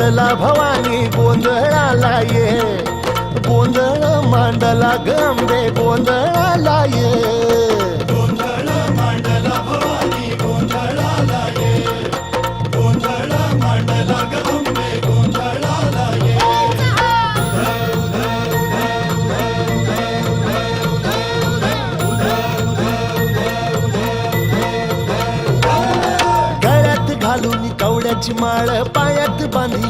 मांडला भवानी गोंधळाला ये. गोंधळ मांडला गंबे गोंधळाला ये. गळ्यात घालून कवड्याची माळ पायात बांधिली